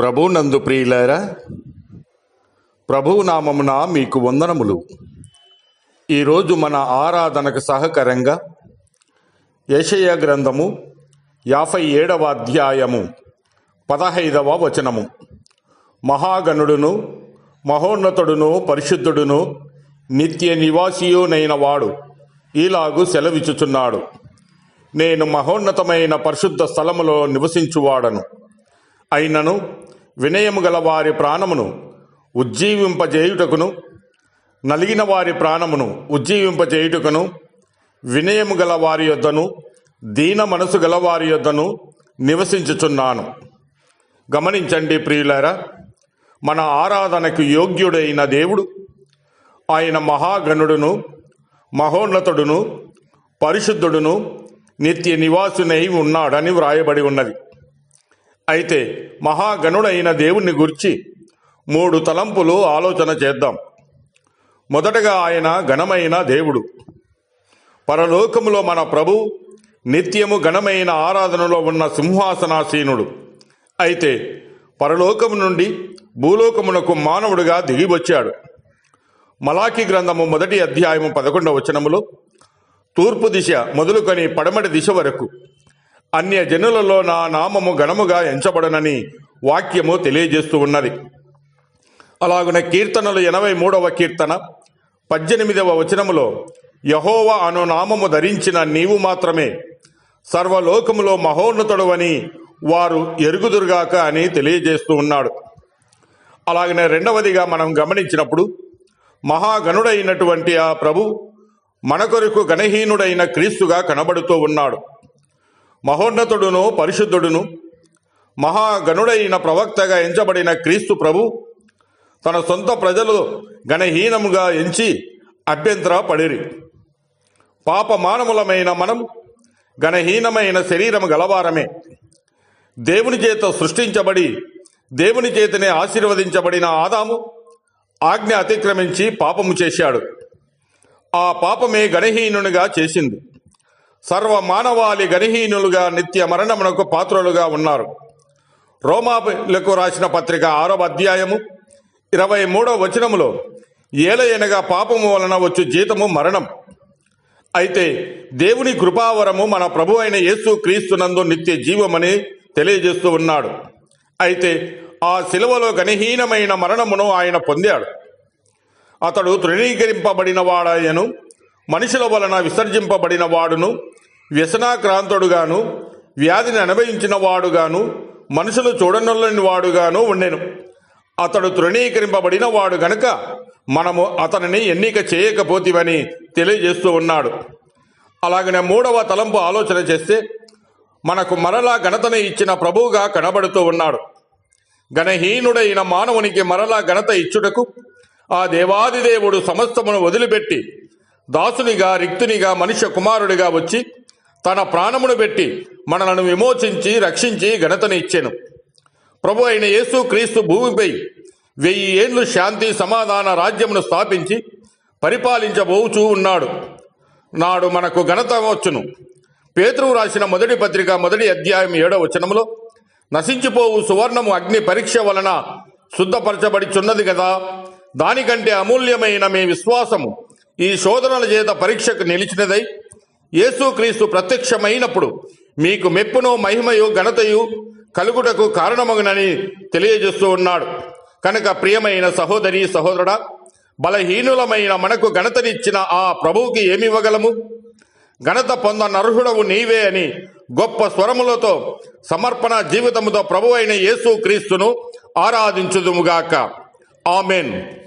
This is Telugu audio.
ప్రభు నందు ప్రియులారా ప్రభువు నామమున మీకు వందనములు. ఈరోజు మన ఆరాధనకు సహకరంగా యెషయా గ్రంథము యాభై ఏడవ అధ్యాయము పదహైదవ వచనము. మహాగణుడును మహోన్నతుడును పరిశుద్ధుడును నిత్య నివాసియునైన వాడు ఈలాగు సెలవిచ్చుచున్నాడు. నేను మహోన్నతమైన పరిశుద్ధ స్థలములో నివసించువాడను. అయినను వినయము గల వారి ప్రాణమును ఉజ్జీవింపజేయుటకును నలిగిన వారి ప్రాణమును ఉజ్జీవింపజేయుటకును వినయము గల వారి యొద్దను దీన మనసు గల వారి యొద్దను నివసించుచున్నాను. గమనించండి ప్రియులారా మన ఆరాధనకు యోగ్యుడైన దేవుడు ఆయన మహాగణుడును మహోన్నతుడును పరిశుద్ధుడును నిత్య నివాసునై ఉన్నాడని వ్రాయబడి ఉన్నది. అయితే మహాగణుడైన దేవుణ్ణి గుర్చి మూడు తలంపులు ఆలోచన చేద్దాం. మొదటగా ఆయన ఘనమైన దేవుడు. పరలోకములో మన ప్రభు నిత్యము ఘనమైన ఆరాధనలో ఉన్న సింహాసనాసీనుడు. అయితే పరలోకము నుండి భూలోకమునకు మానవుడిగా దిగివచ్చాడు. మలాఖీ గ్రంథము మొదటి అధ్యాయము పదకొండవ వచనములో తూర్పు దిశ మొదలుకొని పడమటి దిశ వరకు అన్య జనులలో నా నామము ఘనముగా ఎంచబడనని వాక్యము తెలియజేస్తూ ఉన్నది. అలాగున కీర్తనలు ఎనభై మూడవ కీర్తన పద్దెనిమిదవ వచనములో యహోవ అను నామము ధరించిన నీవు మాత్రమే సర్వలోకములో మహోన్నతుడవని వారు ఎరుగుదురుగాక అని తెలియజేస్తూ ఉన్నాడు. అలాగనే రెండవదిగా మనం గమనించినప్పుడు మహాగణుడైనటువంటి ఆ ప్రభు మన కొరకు గణహీనుడైన క్రీస్తుగా కనబడుతూ ఉన్నాడు. మహోన్నతుడును పరిశుద్ధుడును మహాగణుడైన ప్రవక్తగా ఎంచబడిన క్రీస్తు ప్రభు తన సొంత ప్రజలు గణహీనముగా ఎంచి అభ్యంతర పడిరి పాప మానవులమైన మనం గణహీనమైన శరీరము గలవారమే. దేవుని చేత సృష్టించబడి దేవుని చేతనే ఆశీర్వదించబడిన ఆదాము ఆజ్ఞ అతిక్రమించి పాపము చేశాడు. ఆ పాపమే గణహీనునిగా చేసింది. సర్వ మానవాళి గణహీనులుగా నిత్య మరణమునకు పాత్రులుగా ఉన్నారు. రోమాలకు రాసిన పత్రిక ఆరవ అధ్యాయము ఇరవై మూడవ వచనములో ఏలయనగా పాపము వలన వచ్చు జీతము మరణం. అయితే దేవుని కృపావరము మన ప్రభు అయిన యేసు క్రీస్తునందు నిత్య జీవమని తెలియజేస్తూ ఉన్నాడు. అయితే ఆ శిలువలో గణహీనమైన మరణమును ఆయన పొందాడు. అతడు తృణీకరింపబడిన వాడాయను మనుషుల వలన విసర్జింపబడిన వాడును వ్యసనాక్రాంతుడుగాను వ్యాధిని అనుభవించిన వాడుగాను మనుషులు చూడనొల్లని వాడుగాను ఉండెను. అతడు తృణీకరింపబడిన వాడు గనుక మనము అతనిని ఎన్నిక చేయకపోతివని తెలియజేస్తూ ఉన్నాడు. అలాగనే మూడవ తలంపు ఆలోచన చేస్తే మనకు మరలా ఘనతను ఇచ్చిన ప్రభువుగా కనబడుతూ ఉన్నాడు. గణహీనుడైన మానవునికి మరలా ఘనత ఇచ్చుటకు ఆ దేవాదిదేవుడు సమస్తమును వదిలిపెట్టి దాసునిగా రిక్తునిగా మనుష్య కుమారుడిగా వచ్చి తన ప్రాణమును పెట్టి మనలను విమోచించి రక్షించి ఘనతను ఇచ్చాను. ప్రభు అయిన యేసు క్రీస్తు భూమిపై వెయ్యి ఏండ్లు శాంతి సమాధాన రాజ్యమును స్థాపించి పరిపాలించబోచూ ఉన్నాడు. నాడు మనకు ఘనత వచ్చును. పేతురు రాసిన మొదటి పత్రిక మొదటి అధ్యాయం ఏడవ వచనములో నశించిపోవు సువర్ణము అగ్ని పరీక్ష వలన శుద్ధపరచబడిచున్నది కదా దానికంటే అమూల్యమైన మీ విశ్వాసము ఈ శోధనల చేత పరీక్షకు నిలిచినదై యేసుక్రీస్తు ప్రత్యక్షమైనప్పుడు మీకు మెప్పును మహిమయు ఘనతయు కలుగుటకు కారణమగునని తెలియజేస్తూ ఉన్నాడు. కనుక ప్రియమైన సహోదరి సహోదరుడా బలహీనులమైన మనకు ఘనతనిచ్చిన ఆ ప్రభువుకి ఏమివ్వగలము? ఘనత పొందనర్హుడవు నీవే అని గొప్ప స్వరములతో సమర్పణ జీవితముతో ప్రభు అయిన యేసు క్రీస్తును ఆరాధించుదుముగాక. ఆమెన్.